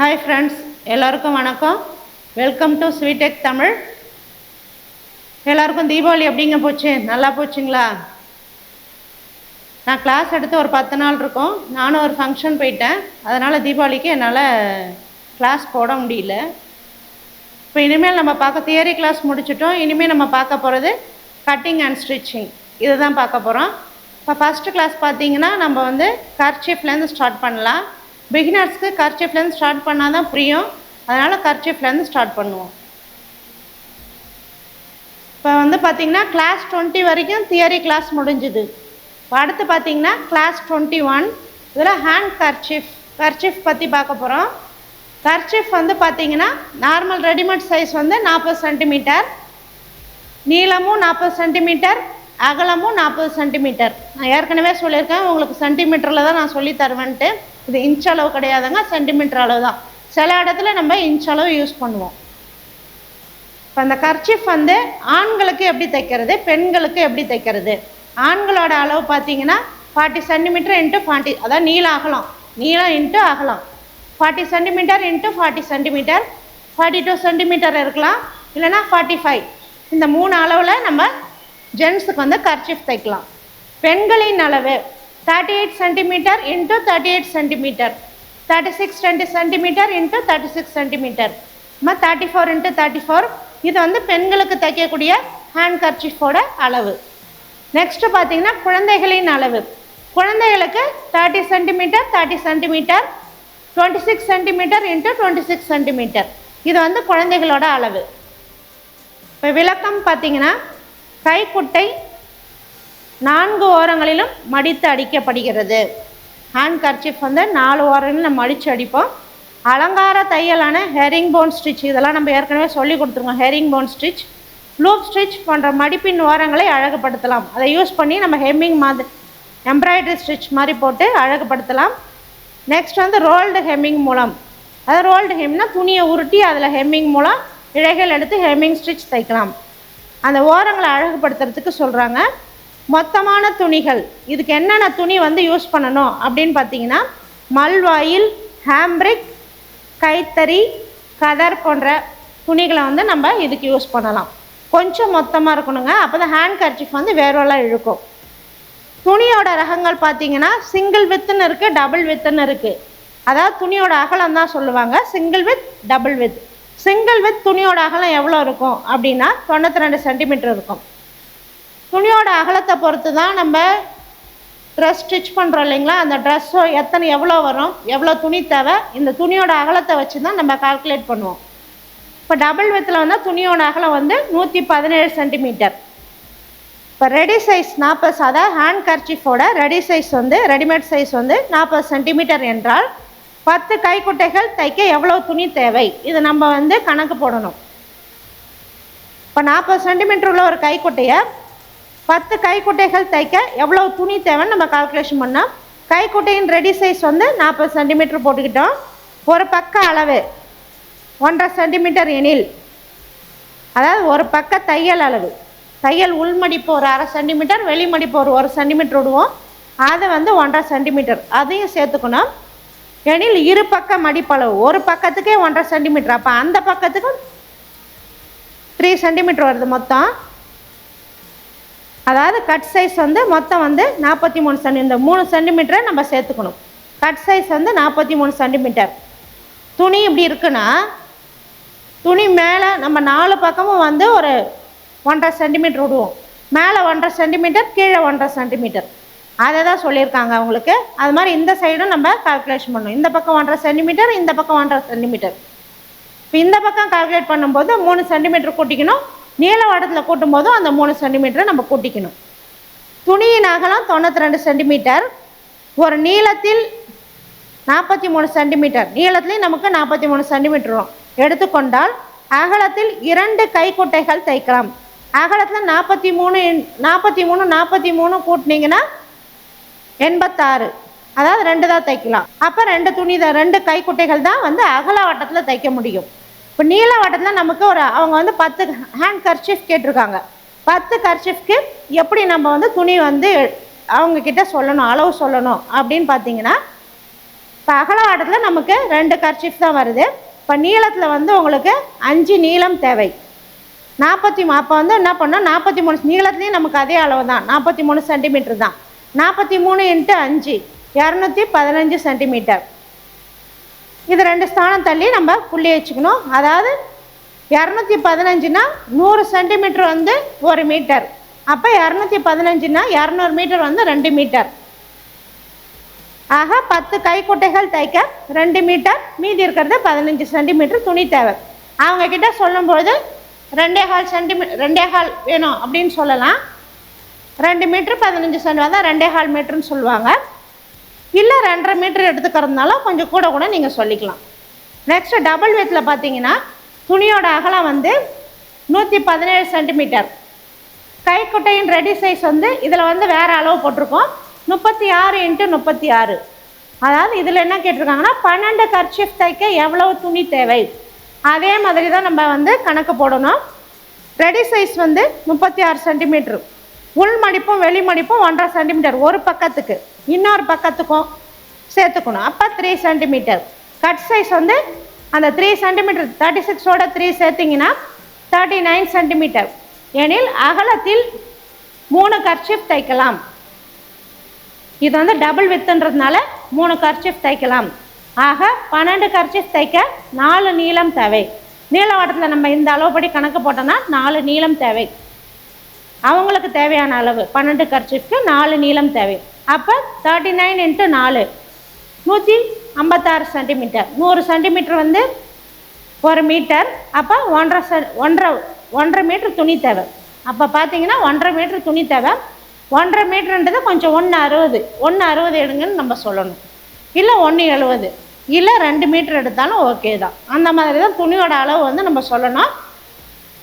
Hi friends எல்லோருக்கும் வணக்கம். Welcome to ஸ்வீடெக் Tamil எல்லாருக்கும் தீபாவளி எப்படிங்க போச்சு? நல்லா போச்சுங்களா? நான் கிளாஸ் எடுத்து ஒரு பத்து நாள் இருக்கும். நானும் ஒரு ஃபங்க்ஷன் போயிட்டேன். அதனால் தீபாவளிக்கு என்னால் கிளாஸ் போட முடியல. இப்போ இனிமேல் நம்ம பார்க்க தியரி கிளாஸ் முடிச்சிட்டோம். இனிமேல் நம்ம பார்க்க போகிறது கட்டிங் அண்ட் ஸ்டிச்சிங் இதை தான் பார்க்க போகிறோம் இப்போ ஃபஸ்ட்டு கிளாஸ் பார்த்தீங்கன்னா நம்ம வந்து கர்ச்சீஃப்லேருந்து ஸ்டார்ட் பண்ணலாம். பிகினர்ஸ்க்கு கர்ச்சீஃப்லேருந்து ஸ்டார்ட் பண்ணால் தான் புரியும். அதனால் கர்ச்சீஃப்லேருந்து ஸ்டார்ட் பண்ணுவோம். இப்போ வந்து பார்த்திங்கன்னா கிளாஸ் டுவெண்ட்டி வரைக்கும் தியரி கிளாஸ் முடிஞ்சுது. இப்போ அடுத்து பார்த்திங்கன்னா கிளாஸ் டுவெண்ட்டி ஒன் இதில் ஹேண்ட் கர்ச்சீஃப் கர்ச்சீஃப் பற்றி பார்க்க போகிறோம் கர்ச்சீஃப் வந்து பார்த்திங்கன்னா நார்மல் ரெடிமேட் சைஸ் வந்து நாற்பது சென்டிமீட்டர் நீளமும் நாற்பது சென்டிமீட்டர் அகலமும் நாற்பது சென்டிமீட்டர் நான் ஏற்கனவே சொல்லியிருக்கேன் உங்களுக்கு சென்டிமீட்டரில் தான் நான் சொல்லி தருவேன்ட்டு. இது இன்ச் அளவு கிடையாதுங்க சென்டிமீட்டர் அளவு தான் சில இடத்துல நம்ம இன்ச் அளவு யூஸ் பண்ணுவோம். இப்போ அந்த கர்ச்சீஃப் வந்து ஆண்களுக்கு எப்படி தைக்கிறது பெண்களுக்கு எப்படி தைக்கிறது? ஆண்களோட அளவு பார்த்தீங்கன்னா ஃபார்ட்டி சென்டிமீட்டர் இன்ட்டு ஃபார்ட்டி அதான் நீளம் அகலம் நீளம் இன்ட்டு அகலம் forty centimetre into forty centimetre forty two centimetre இருக்கலாம் இல்லைனா ஃபார்ட்டி ஃபைவ் இந்த மூணு அளவில் நம்ம ஜென்ஸுக்கு வந்து கர்ச்சீஃப் தைக்கலாம். பெண்களின் அளவு thirty eight centimetre into thirty eight centimetre thirty six twenty centimetre into thirty six centimetre நம்ம thirty four into thirty four இது வந்து பெண்களுக்கு தைக்கக்கூடிய ஹேண்ட் கர்ச்சிஃபோட அளவு. நெக்ஸ்ட்டு பார்த்தீங்கன்னா குழந்தைகளின் அளவு. குழந்தைகளுக்கு thirty centimetre thirty centimetre twenty six centimetre into twenty six centimetre இது வந்து குழந்தைகளோட அளவு. இப்போ விளக்கம் பார்த்தீங்கன்னா கைக்குட்டை நான்கு ஓரங்களிலும் மடித்து அடிக்கப்படுகிறது. ஹேண்ட் கர்ச்சிஃப் வந்து நாலு ஓரங்களிலும் நம்ம மடித்து அடிப்போம். அலங்கார தையலான ஹெரிங் போன் ஸ்டிச் இதெல்லாம் நம்ம ஏற்கனவே சொல்லி கொடுத்துருக்கோம். Herringbone stitch loop stitch போன்ற மடிப்பின் ஓரங்களை அழகுபடுத்தலாம். அதை யூஸ் பண்ணி நம்ம ஹெம்மிங் மாதிரி எம்ப்ராய்டரி ஸ்டிச் மாதிரி போட்டு அழகுபடுத்தலாம். நெக்ஸ்ட் வந்து ரோல்டு ஹெம்மிங் மூலம். அதாவது ரோல்டு ஹெம்னா துணியை உருட்டி அதில் ஹெம்மிங் மூலம் இழைகள் எடுத்து ஹெம்மிங் ஸ்டிச் தைக்கலாம். அந்த ஓரங்களை அழகுபடுத்துறதுக்கு சொல்கிறாங்க மொத்தமான துணிகள். இதுக்கு என்னென்ன துணி வந்து யூஸ் பண்ணணும் அப்படின்னு பார்த்தீங்கன்னா மல்வாயில் ஹேம்ப்ரிக் கைத்தறி கதர் போன்ற துணிகளை வந்து நம்ம இதுக்கு யூஸ் பண்ணலாம். கொஞ்சம் மொத்தமாக இருக்கணுங்க. அப்போ தான் ஹேண்ட் கர்ச்சிஃப் வந்து வேர்வெல்லாம் இழுக்கும். துணியோட ரகங்கள் பார்த்தீங்கன்னா சிங்கிள் வித்துன்னு இருக்குது டபுள் வித்துன்னு இருக்குது அதாவது துணியோட அகலம் தான் சொல்லுவாங்க. Single width double width single width துணியோட அகலம் எவ்வளோ இருக்கும் அப்படின்னா தொண்ணூற்றி ரெண்டு சென்டிமீட்டர் இருக்கும். துணியோட அகலத்தை பொறுத்து தான் நம்ம ட்ரெஸ் ஸ்டிச் பண்ணுறோம் இல்லைங்களா? அந்த ட்ரெஸ்ஸோ எத்தனை எவ்வளோ வரும் எவ்வளோ துணி தேவை இந்த துணியோட அகலத்தை வச்சு தான் நம்ம கால்குலேட் பண்ணுவோம். இப்போ டபுள் வித்தில் வந்தால் துணியோட அகலம் வந்து நூற்றி பதினேழு சென்டிமீட்டர் இப்போ ரெடி சைஸ் நாற்பது சாதா ஹேண்ட் கர்ச்சிஃபோட ரெடி சைஸ் வந்து ரெடிமேட் சைஸ் வந்து நாற்பது சென்டிமீட்டர் என்றால் பத்து கைக்குட்டைகள் தைக்க எவ்வளோ துணி தேவை? இது நம்ம வந்து கணக்கு போடணும். இப்போ நாற்பது சென்டிமீட்டர் உள்ள ஒரு கைக்குட்டையை பத்து கைக்குட்டைகள் தைக்க எவ்வளோ துணி தேவைன்னு நம்ம கால்குலேஷன் பண்ணோம். கைக்குட்டையின் ரெடி சைஸ் வந்து நாற்பது சென்டிமீட்டர் போட்டுக்கிட்டோம். ஒரு பக்க அளவு ஒன்றரை சென்டிமீட்டர் எனில் அதாவது ஒரு பக்க தையல் அளவு. தையல் உள்மடிப்பு ஒரு அரை சென்டிமீட்டர் வெளிமடிப்பு ஒரு ஒரு சென்டிமீட்டர் விடுவோம். அதை வந்து ஒன்றரை சென்டிமீட்டர் அதையும் சேர்த்துக்கணும். எனில் இரு பக்க மடிப்பளவு. ஒரு பக்கத்துக்கே ஒன்றரை சென்டிமீட்டர் அப்போ அந்த பக்கத்துக்கும் த்ரீ சென்டிமீட்டர் வருது மொத்தம். அதாவது கட் சைஸ் வந்து மொத்தம் வந்து நாற்பத்தி மூணு சென்டி இந்த மூணு சென்டிமீட்டரை நம்ம சேர்த்துக்கணும். கட் சைஸ் வந்து நாற்பத்தி மூணு சென்டிமீட்டர் துணி இப்படி இருக்குன்னா துணி மேலே நம்ம நாலு பக்கமும் வந்து ஒரு ஒன்றரை சென்டிமீட்டர் விடுவோம். மேலே ஒன்றரை சென்டிமீட்டர் கீழே ஒன்றரை சென்டிமீட்டர் அதை தான் சொல்லியிருக்காங்க அவங்களுக்கு. அது மாதிரி இந்த சைடும் நம்ம கால்குலேஷன் பண்ணணும். இந்த பக்கம் ஒன்றரை சென்டிமீட்டர் இந்த பக்கம் ஒன்றரை சென்டிமீட்டர் இப்போ இந்த பக்கம் கால்குலேட் பண்ணும்போது மூணு சென்டிமீட்டர் கூட்டிக்கணும். நீள வடத்தில் கூட்டும் போதும் அந்த மூணு சென்டிமீட்டரை நம்ம கூட்டிக்கணும். துணியின் அகலம் தொண்ணூற்றி ரெண்டு சென்டிமீட்டர் ஒரு நீளத்தில் நாற்பத்தி மூணு சென்டிமீட்டர் நீளத்துலேயும் நமக்கு நாற்பத்தி மூணு சென்டிமீட்டர் வரும். எடுத்துக்கொண்டால் அகலத்தில் இரண்டு கைக்குட்டைகள் தைக்கலாம். அகலத்தில் நாற்பத்தி மூணு நாற்பத்தி மூணு நாற்பத்தி மூணு கூட்டினீங்கன்னா எண்பத்தாறு. அதாவது ரெண்டு தான் தைக்கலாம். அப்போ ரெண்டு துணி தான் ரெண்டு கைக்குட்டைகள் தான் வந்து அகல வட்டத்தில் தைக்க முடியும். இப்போ நீள வட்டத்தில் நமக்கு ஒரு அவங்க வந்து பத்து ஹேண்ட் கர்ச்சிஃப் கேட்டிருக்காங்க. பத்து கர்ச்சிஃப்க்கு எப்படி நம்ம வந்து துணி வந்து அவங்க கிட்ட சொல்லணும் அளவு சொல்லணும் அப்படின்னு பார்த்தீங்கன்னா இப்போ அகல நமக்கு ரெண்டு கர்ச்சிஃப் தான் வருது. இப்போ நீளத்தில் வந்து உங்களுக்கு அஞ்சு நீளம் தேவை. நாற்பத்தி அப்போ வந்து என்ன பண்ணோம்? நாற்பத்தி மூணு நீளத்துலேயும் நமக்கு அதே அளவு தான். நாற்பத்தி மூணு சென்டிமீட்டர் தான். நாற்பத்தி மூணு இன்ட்டு அஞ்சு. இரநூத்தி பதினஞ்சு சென்டிமீட்டர் இது ரெண்டு ஸ்தானம் தள்ளி நம்ம புள்ளி வச்சுக்கணும். அதாவது இரநூத்தி பதினஞ்சுனா நூறு சென்டிமீட்டர் வந்து ஒரு மீட்டர். அப்போ இரநூத்தி பதினஞ்சுனா இரநூறு மீட்டர் வந்து ரெண்டு மீட்டர். ஆக பத்து கைக்குட்டைகள் தைக்க ரெண்டு மீட்டர். மீதி இருக்கிறது பதினஞ்சு சென்டிமீட்டர் துணி தேவை. அவங்க கிட்ட சொல்லும்போது ரெண்டே கால் சென்டிமீ ரெண்டே கால் வேணும் அப்படின்னு சொல்லலாம். ரெண்டு மீட்ரு பதினஞ்சு சென்டி தான் ரெண்டே கால் மீட்டர்னு சொல்லுவாங்க. இல்லை ரெண்டரை மீட்டர் எடுத்துக்கிறதுனால கொஞ்சம் கூட கூட நீங்கள் சொல்லிக்கலாம். நெக்ஸ்ட் டபுள் வித்தில் பார்த்தீங்கன்னா துணியோட அகலம் வந்து நூற்றி பதினேழு சென்டிமீட்டர் கைக்குட்டையின் ரெடி சைஸ் வந்து இதில் வந்து வேறு அளவு போட்டிருக்கோம். முப்பத்தி ஆறு இன்ட்டு முப்பத்தி ஆறு. அதாவது இதில் என்ன கேட்டிருக்காங்கன்னா பன்னெண்டு கர்ச்சிஃப் தைக்க எவ்வளவு துணி தேவை? அதே மாதிரி தான் நம்ம வந்து கணக்கு போடணும். ரெடி சைஸ் வந்து முப்பத்தி ஆறு சென்டிமீட்ரு உள் மடிப்பும் வெளி மடிப்பும் ஒன்றரை சென்டிமீட்டர் ஒரு பக்கத்துக்கு. இன்னொரு பக்கத்துக்கும் சேர்த்துக்கணும். அப்போ த்ரீ சென்டிமீட்டர் கட் சைஸ் வந்து அந்த த்ரீ சென்டிமீட்டர் தேர்ட்டி சிக்ஸோட த்ரீ சேர்த்திங்கன்னா தேர்ட்டி நைன் சென்டிமீட்டர் எனில் அகலத்தில் மூணு கர்ச்சிப் தைக்கலாம். இது வந்து டபுள் வித்துன்றதுனால மூணு கர்ச்சிப் தைக்கலாம். ஆக பன்னெண்டு கர்ச்சிப் தைக்க நாலு நீளம் தேவை. நீள வாட்டத்தில் நம்ம இந்த அளவுப்படி கணக்கு போட்டோம்னா நாலு நீளம் தேவை. அவங்களுக்கு தேவையான அளவு. பன்னெண்டு கர்ச்சிஃப்க்கு நாலு நீளம் தேவை. அப்போ தேர்ட்டி நைன் இன்ட்டு நாலு. நூற்றி ஐம்பத்தாறு சென்டிமீட்டர் நூறு சென்டிமீட்டர் வந்து ஒரு மீட்டர் அப்போ ஒன்றரை செ ஒன்றரை ஒன்றரை மீட்ரு துணி தேவை. அப்போ பார்த்தீங்கன்னா ஒன்றரை மீட்ரு துணி தேவை. ஒன்றரை மீட்டருன்றது கொஞ்சம் ஒன்று அறுபது. ஒன்று அறுபது எடுங்கன்னு நம்ம சொல்லணும். இல்லை ஒன்று எழுபது. இல்லை ரெண்டு மீட்டர் எடுத்தாலும் ஓகே தான். அந்த மாதிரி தான் துணியோட அளவு வந்து நம்ம சொல்லணும்.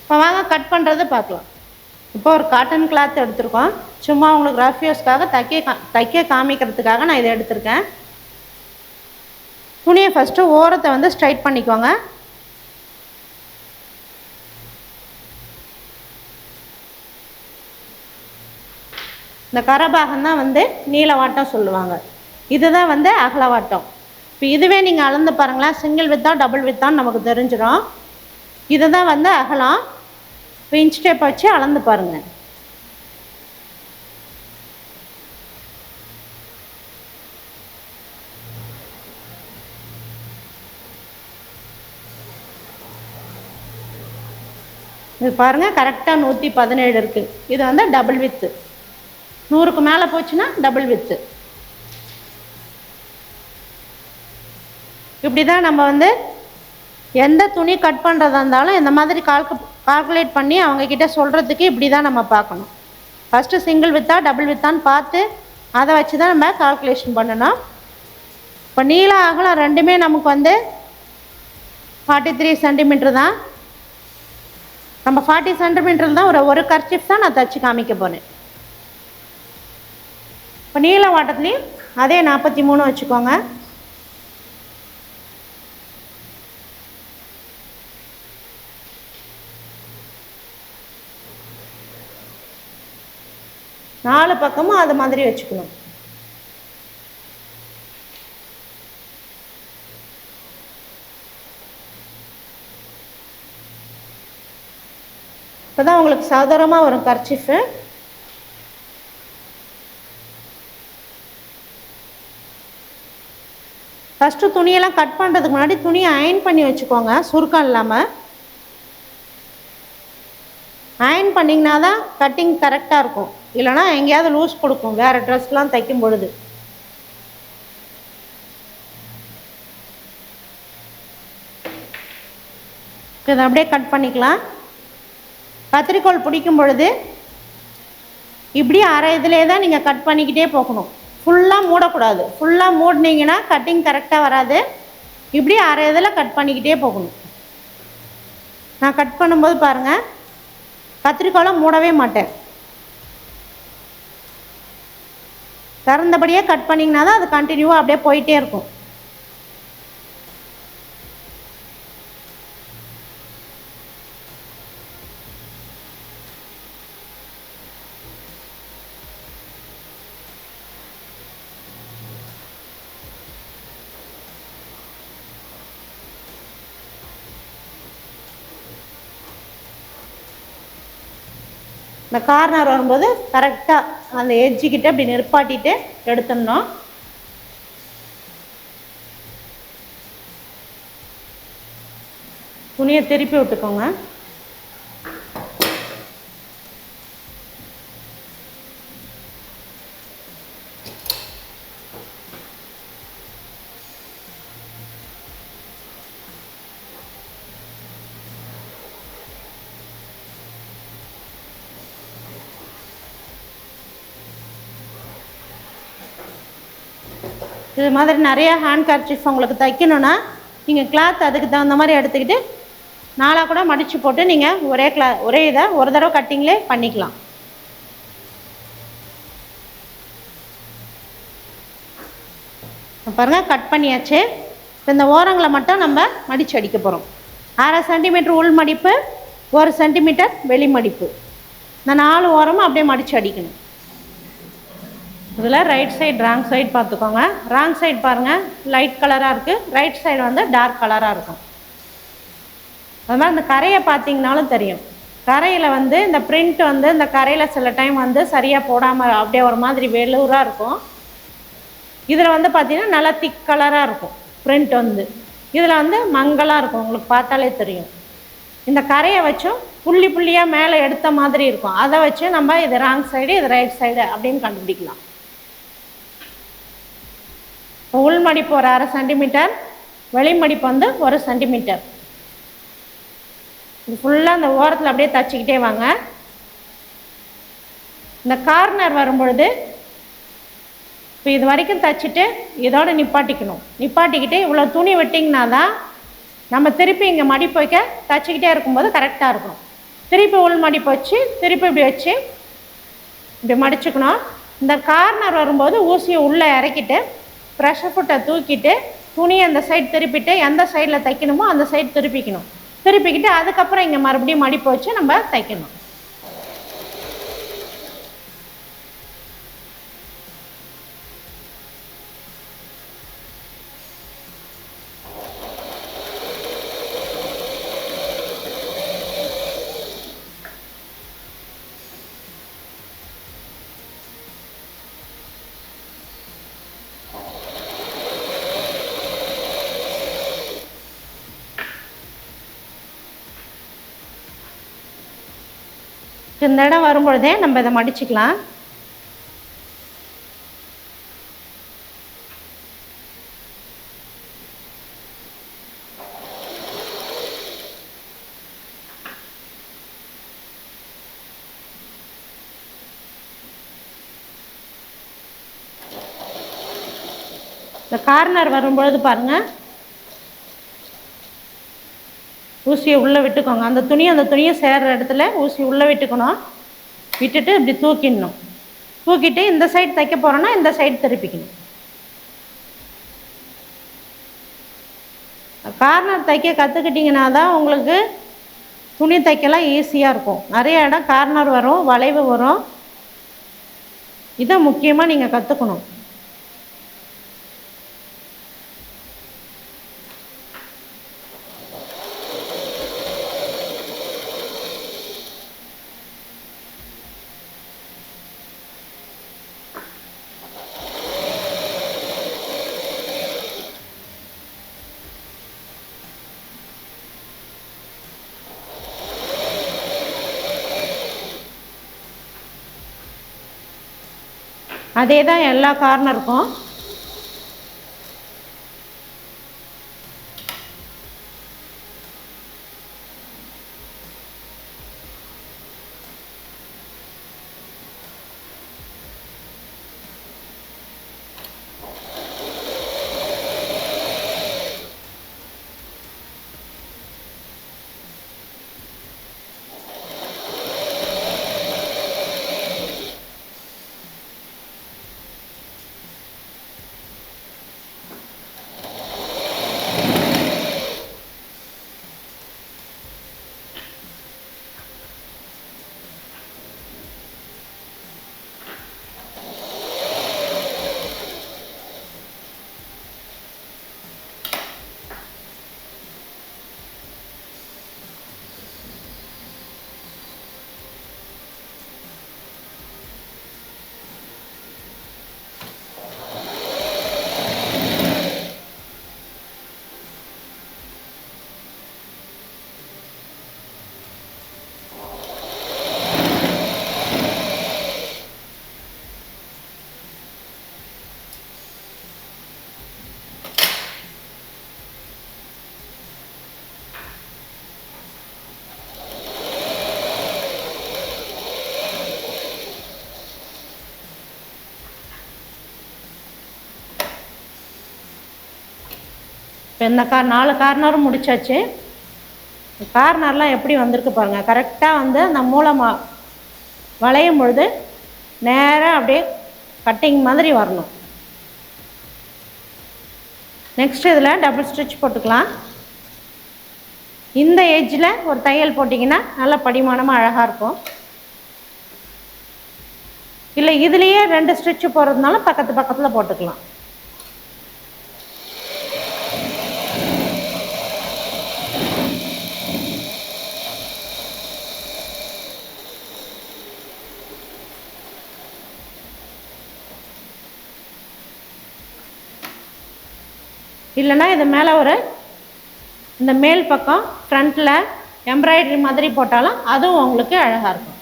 இப்போ வாங்க கட் பண்ணுறது பார்க்கலாம். இப்போ ஒரு காட்டன் கிளாத் எடுத்திருக்கோம். சும்மா உங்களுக்கு ரஃப் யூஸ்க்காக தைக்க கா தைக்க காமிக்கிறதுக்காக நான் இதை எடுத்திருக்கேன். துணியை ஃபஸ்ட்டு ஓரத்தை வந்து ஸ்ட்ரைட் பண்ணிக்கோங்க. இந்த கரபாகம் தான் வந்து நீளவாட்டம் சொல்லுவாங்க. இதுதான் வந்து அகலவாட்டம். இப்போ இதுவே நீங்கள் அளந்து பாருங்களேன் சிங்கிள் வித்தா டபுள் வித்தான்னு நமக்கு தெரிஞ்சிடும். இதுதான் வந்து அகலம். இப்போ இன்ச் டேப் வச்சு அளந்து பாருங்கள் இது பாருங்கள் கரெக்டாக நூற்றி பதினேழு இருக்குது இது வந்து டபுள் வித்து நூறுக்கு மேலே போச்சுன்னா டபுள் வித்து இப்படி தான் நம்ம வந்து எந்த துணி கட் பண்ணுறதா இருந்தாலும் இந்த மாதிரி கால்கு கால்குலேட் பண்ணி அவங்கக்கிட்ட சொல்கிறதுக்கு இப்படி தான் நம்ம பார்க்கணும். ஃபஸ்ட்டு சிங்கிள் வித்தா டபுள் வித்தான்னு பார்த்து அதை வச்சு தான் நம்ம கால்குலேஷன் பண்ணணும். இப்போ நீள அகலம் ரெண்டுமே நமக்கு வந்து ஃபார்ட்டி த்ரீ சென்டிமீட்ரு தான். நம்ம ஃபார்ட்டி சென்டிமீட்டர் தான் ஒரு ஒரு கர்ச்சிப் தான் நான் தச்சு காமிக்க போனேன் இப்போ நீள வாட்டத்துலேயும் அதே நாற்பத்தி மூணு வச்சுக்கோங்க. நாலு பக்கமும் அது மாதிரி வச்சுக்கணும். இப்போ தான் உங்களுக்கு சாதாரணமாக வரும் கர்ச்சிஃபு. ஃபஸ்ட்டு துணியெல்லாம் கட் பண்ணுறதுக்கு முன்னாடி துணியை அயன் பண்ணி வச்சுக்கோங்க சுருக்கம் இல்லாமல் அயன் பண்ணிங்கன்னா தான் கட்டிங் கரெக்டாக இருக்கும். இல்லைனா எங்கேயாவது லூஸ் கொடுக்கும். வேறு ட்ரெஸ்லாம் தைக்கும் பொழுது. இதை அப்படியே கட் பண்ணிக்கலாம். கத்திரிக்கோள் பிடிக்கும் பொழுது இப்படி அரை இதிலே தான் நீங்கள் கட் பண்ணிக்கிட்டே போகணும். ஃபுல்லாக மூடக்கூடாது. ஃபுல்லாக மூடினீங்கன்னா கட்டிங் கரெக்டாக வராது. இப்படி அரை இதில் கட் பண்ணிக்கிட்டே போகணும். நான் கட் பண்ணும்போது பாருங்கள் கத்திரிக்கோலை மூடவே மாட்டேன். திறந்தபடியே கட் பண்ணிங்கன்னா தான் அது கண்டினியூவாக அப்படியே போயிட்டே இருக்கும். இந்த கார்னர் வரும்போது கரெக்டாக அந்த எட்ஜுக்கிட்ட அப்படி நிற்பாட்டிட்டு எடுத்துடணும் துணியை திருப்பி விட்டுக்கோங்க. இது மாதிரி நிறைய ஹேண்ட் கர்ச்சிஃப் உங்களுக்கு தைக்கணும்னா நீங்கள் கிளாத் அதுக்கு தகுந்த மாதிரி எடுத்துக்கிட்டு நாளாக கூட மடித்து போட்டு நீங்கள் ஒரே கிளா ஒரே இதை ஒரு தடவை கட்டிங்லேயே பண்ணிக்கலாம். பாருங்கள் பாருங்க கட் பண்ணியாச்சு. இப்போ இந்த ஓரங்களை மட்டும் நம்ம மடித்து அடிக்க போகிறோம் அரை சென்டிமீட்டர் உள் மடிப்பு ஒரு சென்டிமீட்டர் வெளி மடிப்பு. இந்த நாலு ஓரமும் அப்படியே மடித்து அடிக்கணும். இதில் ரைட் சைடு ராங் சைடு பார்த்துக்கோங்க. ராங் சைடு பாருங்கள் லைட் கலராக இருக்குது ரைட் சைடு வந்து டார்க் கலராக இருக்கும். அது மாதிரி இந்த கரையை பார்த்தீங்கனாலும் தெரியும். கரையில் வந்து இந்த பிரிண்ட் வந்து இந்த கரையில் சில டைம் வந்து சரியாக போடாமல் அப்படியே ஒரு மாதிரி வெளூராக இருக்கும். இதில் வந்து பார்த்தீங்கன்னா நல்லா திக் கலராக இருக்கும். பிரிண்ட் வந்து. இதில் வந்து மங்கலாக இருக்கும். உங்களுக்கு பார்த்தாலே தெரியும். இந்த கரையை வச்சும் புள்ளி புள்ளியாக மேலே எடுத்த மாதிரி இருக்கும். அதை வச்சு நம்ம இது ராங் சைடு இது ரைட் சைடு அப்படின்னு கண்டுபிடிக்கலாம். உள் மடிப்பு ஒரு அரை சென்டிமீட்டர் வெளி மடிப்பு வந்து ஒரு சென்டிமீட்டர் இது ஃபுல்லாக அந்த ஓரத்தில் அப்படியே தச்சுக்கிட்டே வாங்க. இந்த கார்னர் வரும்பொழுது இப்போ இது வரைக்கும் தச்சுட்டு இதோட நிப்பாட்டிக்கணும். நிப்பாட்டிக்கிட்டு இவ்வளோ துணி வெட்டிங்கன்னா தான் நம்ம திருப்பி இங்கே மடிப்பு வைக்க தச்சுக்கிட்டே இருக்கும்போது கரெக்டாக இருக்கும் திருப்பி உள் மடிப்பு வச்சு திருப்பி இப்படி வச்சு இப்படி மடிச்சுக்கணும். இந்த கார்னர் வரும்போது ஊசியை உள்ளே இறக்கிட்டு ப்ரெஷர் ஃபுட்டை தூக்கிட்டு துணியை அந்த சைடு திருப்பிட்டு எந்த சைடில் தைக்கணுமோ அந்த சைடு திருப்பிக்கணும். திருப்பிக்கிட்டு அதுக்கப்புறம் இங்கே மறுபடியும் மடிப்பு வச்சு நம்ம தைக்கணும். இந்த இடம் வரும்பொழுதே நம்ம இதை மடிச்சுக்கலாம். இந்த கார்னர் வரும்பொழுது பாருங்க. ஊசியை உள்ளே விட்டுக்கோங்க. அந்த துணி அந்த துணியை சேர்கிற இடத்துல ஊசி உள்ளே விட்டுக்கணும். விட்டுட்டு இப்படி தூக்கிடணும். தூக்கிட்டு இந்த சைடு தைக்க போகிறோன்னா இந்த சைடு திருப்பிக்கணும். கார்னர் தைக்க கற்றுக்கிட்டிங்கன்னா தான் உங்களுக்கு துணி தைக்கலாம் ஈஸியாக இருக்கும். நிறைய இடம் கார்னர் வரும் வளைவு வரும். இதை முக்கியமாக நீங்கள் கற்றுக்கணும் அதே தான் எல்லா கார்னருக்கும் இப்போ இந்த கார் நாலு கார்னரும் முடிச்சாச்சு. கார்னர்லாம் எப்படி வந்திருக்கு பாருங்கள் கரெக்டாக வந்து அந்த மூலமாக வளையும் பொழுது நேராக அப்படியே கட்டிங் மாதிரி வரணும். நெக்ஸ்ட் இதில் டபுள் ஸ்டிச் போட்டுக்கலாம். இந்த ஏஜில் ஒரு தையல் போட்டிங்கன்னா நல்ல படிமானமாக அழகாக இருக்கும். இல்லை இதுலேயே ரெண்டு ஸ்டிச்சு போடுறதுனால பக்கத்து பக்கத்தில் போட்டுக்கலாம். இல்லைன்னா இது மேலே ஒரு இந்த மேல் பக்கம் ஃப்ரண்ட்டில் எம்ப்ராய்டரி மாதிரி போட்டாலும் அதுவும் உங்களுக்கு அழகாக இருக்கும்.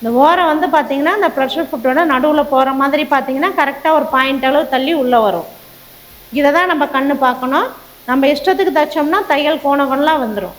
இந்த ஓரம் வந்து பார்த்தீங்கன்னா இந்த ப்ரெஷர் ஃபுட்டோட நடுவில் போகிற மாதிரி பார்த்தீங்கன்னா கரெக்டாக ஒரு பாயிண்ட் அளவு தள்ளி உள்ளே வரும். இதை தான் நம்ம கண்ணு பார்க்கணும். நம்ம இஷ்டத்துக்கு தைச்சோம்னா தையல் கோண வந்துடும்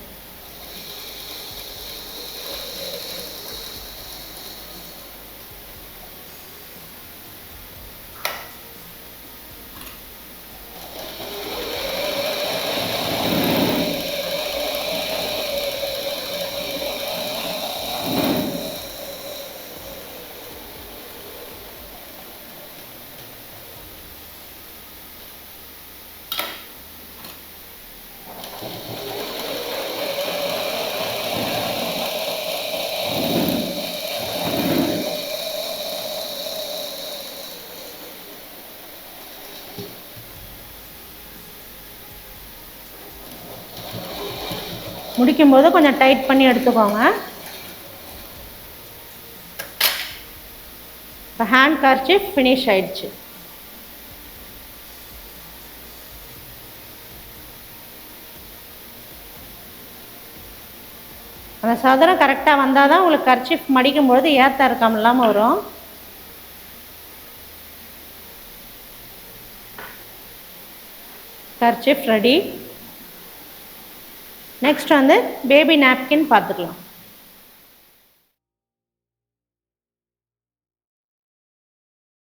முடிக்கும்போது கொஞ்சம் டைட் பண்ணி எடுத்துக்கோங்க. இப்போ ஹேண்ட் கர்ச்சிஃப் ஃபினிஷ் ஆயிடுச்சு. அந்த சதுரம் கரெக்டாக வந்தால் தான் உங்களுக்கு கர்ச்சிஃப் மடிக்கும்பொழுது ஏற்ற இருக்காம இல்லாமல் வரும். கர்ச்சிஃப் ரெடி நெக்ஸ்ட் வந்து பேபி நாப்கின் பார்த்துக்கலாம்.